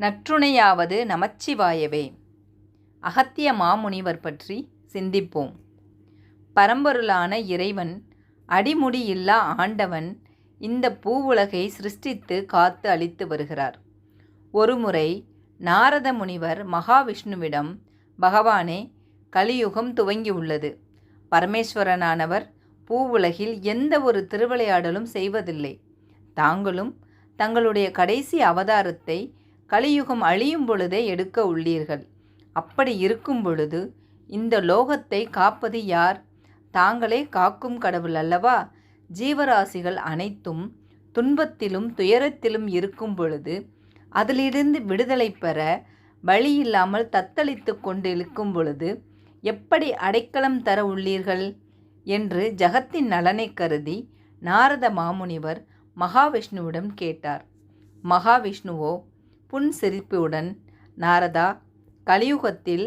நற்றுணையாவது நமச்சிவாயவே. அகத்திய மாமுனிவர் பற்றி சிந்திப்போம். பரம்பொருளான இறைவன் அடிமுடியில்லா ஆண்டவன் இந்த பூவுலகை சிருஷ்டித்து காத்து அளித்து வருகிறார். ஒருமுறை நாரத முனிவர் மகாவிஷ்ணுவிடம் பகவானே கலியுகம் துவங்கியுள்ளது. பரமேஸ்வரனானவர் பூவுலகில் எந்த ஒரு திருவிளையாடலும் செய்வதில்லை. தாங்களும் தங்களுடைய கடைசி அவதாரத்தை கலியுகம் அழியும் பொழுதே எடுக்க உள்ளீர்கள். அப்படி இருக்கும் பொழுது இந்த லோகத்தை காப்பது யார்? தாங்களே காக்கும் கடவுள் அல்லவா? ஜீவராசிகள் அனைத்தும் துன்பத்திலும் துயரத்திலும் இருக்கும் பொழுது அதிலிருந்து விடுதலை பெற வழி இல்லாமல் தத்தளித்து கொண்டிருக்கும் பொழுது எப்படி அடைக்கலம் தர உள்ளீர்கள்? என்று ஜகத்தின் நலனை கருதி நாரத மாமுனிவர் மகாவிஷ்ணுவிடம் கேட்டார். மகாவிஷ்ணுவோ புன்சிரிப்புடன் நாரதா கலியுகத்தில்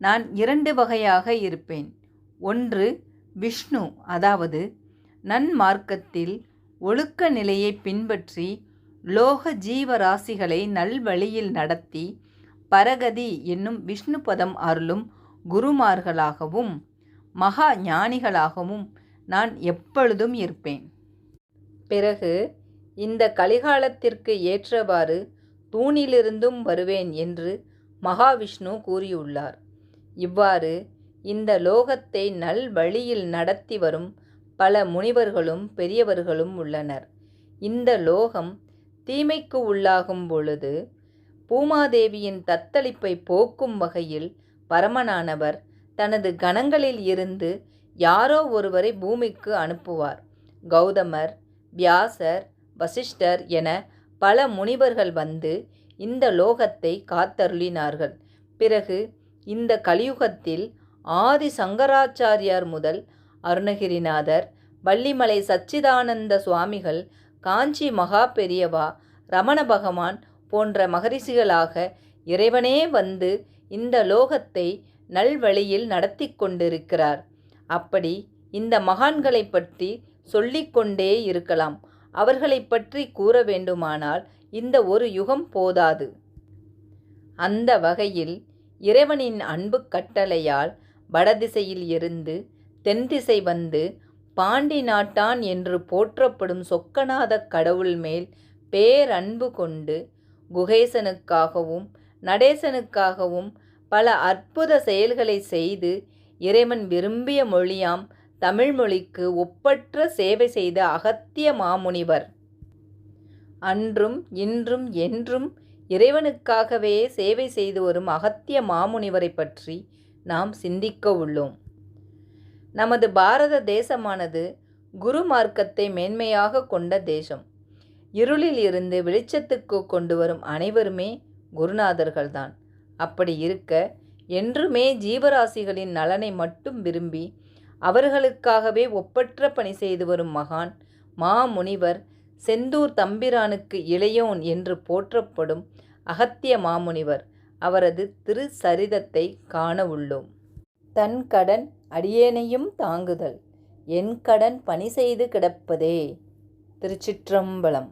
நான் இரண்டு வகையாக இருப்பேன். ஒன்று விஷ்ணு அதாவது நன்மார்க்கத்தில் ஒழுக்க நிலையை பின்பற்றி லோக ஜீவராசிகளை நல்வழியில் நடத்தி பரகதி என்னும் விஷ்ணு பதம் அருளும் குருமார்களாகவும் மகா ஞானிகளாகவும் நான் எப்பொழுதும் இருப்பேன். பிறகு இந்த கலிகாலத்திற்கு ஏற்றவாறு தூணிலிருந்தும் வருவேன் என்று மகாவிஷ்ணு கூறியுள்ளார். இவ்வாறு இந்த லோகத்தை நல்வழியில் நடத்தி வரும் பல முனிவர்களும் பெரியவர்களும் உள்ளனர். இந்த லோகம் தீமைக்கு உள்ளாகும் பொழுது பூமாதேவியின் தத்தளிப்பை போக்கும் வகையில் பரமனானவர் தனது கணங்களில் இருந்து யாரோ ஒருவரை பூமிக்கு அனுப்புவார். கௌதமர் வியாசர் வசிஷ்டர் என பல முனிவர்கள் வந்து இந்த லோகத்தை காத்தருளினார்கள். பிறகு இந்த கலியுகத்தில் ஆதி சங்கராச்சாரியார் முதல் அருணகிரிநாதர் வள்ளிமலை சச்சிதானந்த சுவாமிகள் காஞ்சி மகா பெரியவா ரமண பகவான் போன்ற மகரிஷிகளாக இறைவனே வந்து இந்த லோகத்தை நல்வழியில் நடத்தி கொண்டிருக்கிறார். அப்படி இந்த மகான்களை பற்றி சொல்லிக்கொண்டே இருக்கலாம். அவர்களை பற்றி கூற வேண்டுமானால் இந்த ஒரு யுகம் போதாது. அந்த வகையில் இறைவனின் அன்பு கட்டளையால் வடதிசையில் இருந்து தென்திசை வந்து பாண்டி நாட்டான் என்று போற்றப்படும் சொக்கநாத கடவுள் மேல் பேரன்பு கொண்டு குகேசனுக்காகவும் நடேசனுக்காகவும் பல அற்புத செயல்களை செய்து இறைவன் விரும்பிய மொழியாம் தமிழ்மொழிக்கு ஒப்பற்ற சேவை செய்த அகத்திய மாமுனிவர். அன்றும் இன்றும் என்றும் இறைவனுக்காகவே சேவை செய்து வரும் அகத்திய மாமுனிவரை பற்றி நாம் சிந்திக்க உள்ளோம். நமது பாரத தேசமானது குரு மார்க்கத்தை மேன்மையாக கொண்ட தேசம். இருளில் இருந்து வெளிச்சத்துக்கு கொண்டு வரும் அனைவருமே குருநாதர்கள்தான். அப்படி இருக்க என்றுமே ஜீவராசிகளின் நலனை மட்டும் விரும்பி அவர்களுக்காகவே ஒப்பற்ற பணி செய்து வரும் மகான் மாமுனிவர் செந்தூர் தம்பிரானுக்கு இளையோன் என்று போற்றப்படும் அகத்திய மாமுனிவர் அவரது திருசரிதத்தை காண உள்ளோம். தன் கடன் அடியேனையும் தாங்குதல் என் கடன் பணி செய்து கிடப்பதே. திருச்சிற்றம்பலம்.